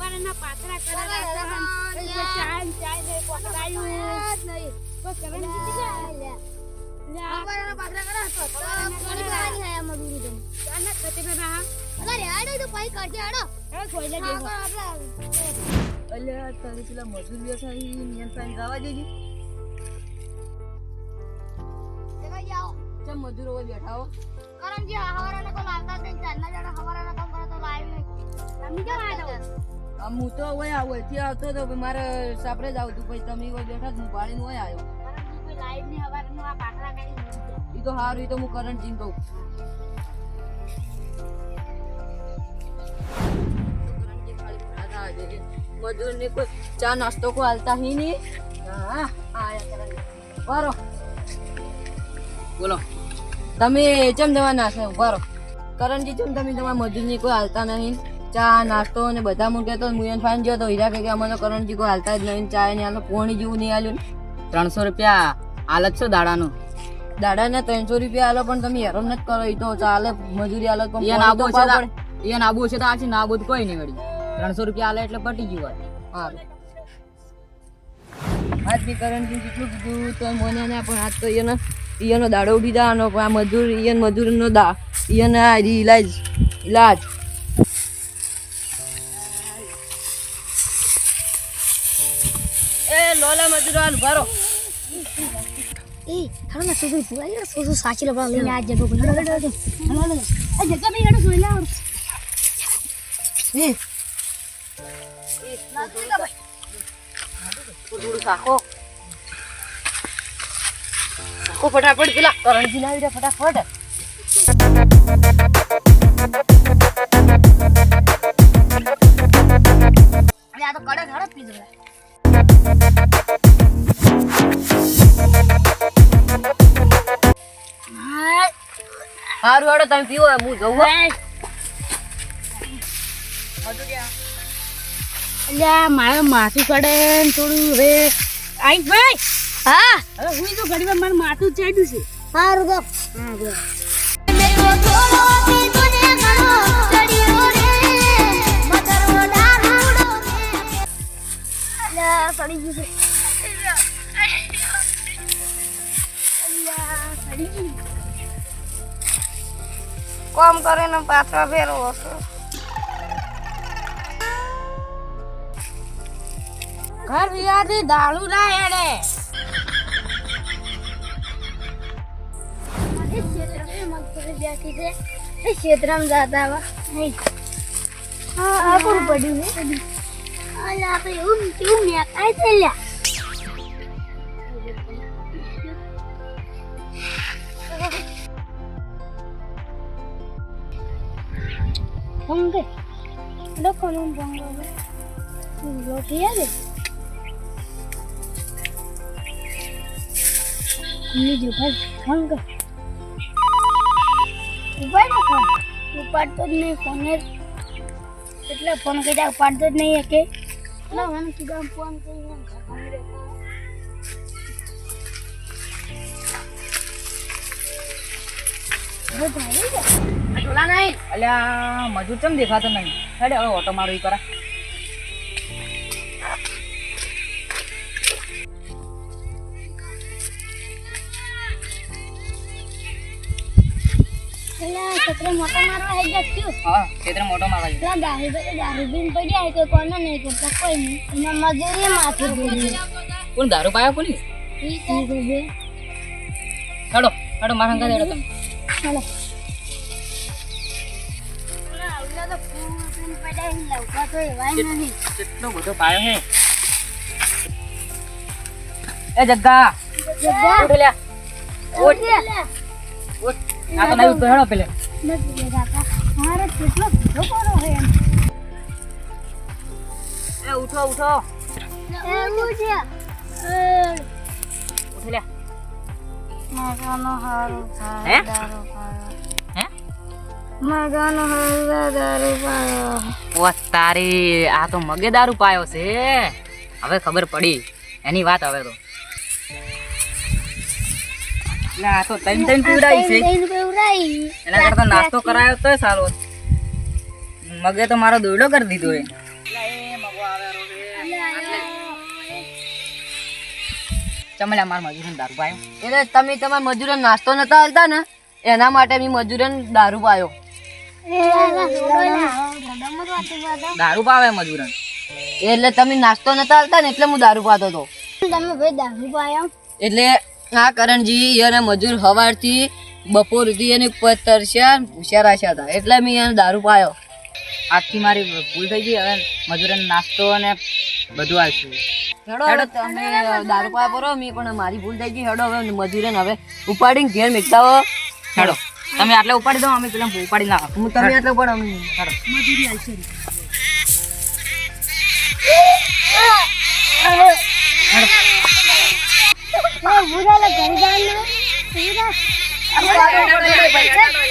કરેલા. ચાય ને પકડાયું. તો કોની હે અરે તો કરજે કોઈને દેખો. અલ્યા તને પેલા મજૂર બેઠા ઈ નિયન પાઈને જવા દેજી. ચમ મજૂરો હોય બેઠા હો. કરણજી હવારાના કોઈ લાવતા નહીં. ચારના જણા હવારાના કામ કરે તો લાઈવ નહીં. તમે કેમ આવ્યા હતા? આમ હું તો હોય આ એથી આવતો તો મારે સાપરે જ આવતું પછી તમે હોય બેઠા હું ભાડીને હોય આવ્યો. એ ની તો સારું એ તો હું કરંટ જીમ કહું મજૂર ને કોઈ ચા નાસ્તો કોઈ હાલતા હી નહીં હા બરો બોલો. તમે ચમ દેવાના છે? વારો. કરણજી ચમ તમે તમારા મજૂરની કોઈ હાલતા નહીં? ચા નાસ્તો ને બધા મૂકે તો મુયન ફાઈન ગયો તો હીરા કે અમે કરણજી કોઈ હાલતા જ નહીં. ચા ને હાલો પોણી જેવું નહીં હાલ્યું ત્રણસો રૂપિયા. હાલત છો દાડાનું? દાડાને ત્રણસો રૂપિયા હાલો પણ તમે હેરાન નથી કરો. એ તો ચાલે મજૂરી હાલો પણ પોણી છે એ તા- છે તો આ છે ને તો કોઈ નહીં વળી. ત્રણસો રૂપિયા હાલે એટલે પટી ગયું હોય. પડે. આજ બી કરણજી જેટલું કીધું તો મને ના પણ આજ તો એને ઈયનો દાડો ઉઠી જવાનો. પણ આ મજૂર ઈયન મજૂરનો દા ઈયન આ ઇલાજ ઇલાજ લોલા મજૂર હાલ ભરો. એ હાલો ના સુધરી ભૂલા સુધુ સાચી લઈને આ આ લાવ એ. ફટાફટ પેલા કરણજી લાવી દે ફટાફટ. સારું હેડો તમે પીવો હું હો. અલ્યા મારે માથું પડે ને થોડું હવે. આઈ ભાઈ. હા. હવે હું તો ઘડીવાર મારું માથું ચડ્યું છે. સારું તો હા સડી ગયું છે. કોમ કરીને પાછો ફેરવો છો. ઘર વિયાથી દાળુ ના હેડે. ક્ષેત્રમ જાતા વા નહીં. આ કોણ પડ્યું ને અલ્યા એવું કેવું મેકાય છે લ્યા લોકોનો પંગો લોટી આવે લીધું ભાઈ પંગે ઉપાડો ફોન ઉપાડતો જ નહીં ફોન એટલે ફોન કીધા ઉપાડતો જ નહીં કે એટલે મને કીધા ફોન કરીને ઘરમાં બેઠા. હવે ભાઈ ગયા. ટોલા નહીં? અલ્યા મજૂર ચમ દેખાતો નહીં? હેડે હવે ઓટો મારો ઈ કરા દારૂ પાયો કોની હેડો હેડો મારા હેડો તમે. કેટલો બધો પાયો હે? એ જગ્ગા. ઉઠ લ્યા ઉઠ. ઉઠ આ તો નહીં ઉઠતો પેલે. નથી દેખાતા મારે કેટલો ભીડો પડો છે એ ઉઠો ઉઠો. એવું છે ઉઠ લ્યા મજાનો હારું હે? મગનો હલવા દારૂ પાયો. ઓ તારી આ તો મગે દારૂ પાયો છે. હવે ખબર પડી. એની વાત હવે તો. એટલે તો તૈન તૈન પીવડાઈ છે. તૈન પીવડાઈ એના કરતા નાસ્તો કરાયો તો સારો. મગે તો મારો દોડો કરી દીધો એ. ચમલા માર મજૂરન દારૂ પાયો. એટલે તમે તમારા મજૂરન નાસ્તો નતા હાલતા ને? એના માટે મેં મજૂરન દારૂ પાયો. દારૂ પાવે મજૂરન. એટલે તમે નાસ્તો નતા આવતા ને એટલે હું દારૂ પાતો હતો તમે ભાઈ દારૂ પાયા એટલે આ કરણજી અને મજૂર હવારથી બપોર સુધી એની તરસ્યા હોશિયાર ભૂસ્યા હતા. એટલે મેં એને દારૂ પાયો. આજથી મારી ભૂલ થઈ ગઈ. હવે મજૂરને નાસ્તો અને બધું આવશું હેડો તમે દારૂ પાયા પરો. મેં પણ મારી ભૂલ થઈ ગઈ. હેડો હવે મજૂરને હવે ઉપાડીને ઘેર મેકતા હેડો. તમે આટલે ઉપાડી દો અમે પેલા ઉપાડી ના હું તમે એટલે ઉપાડો અમે બુરા ઘરે જવાનું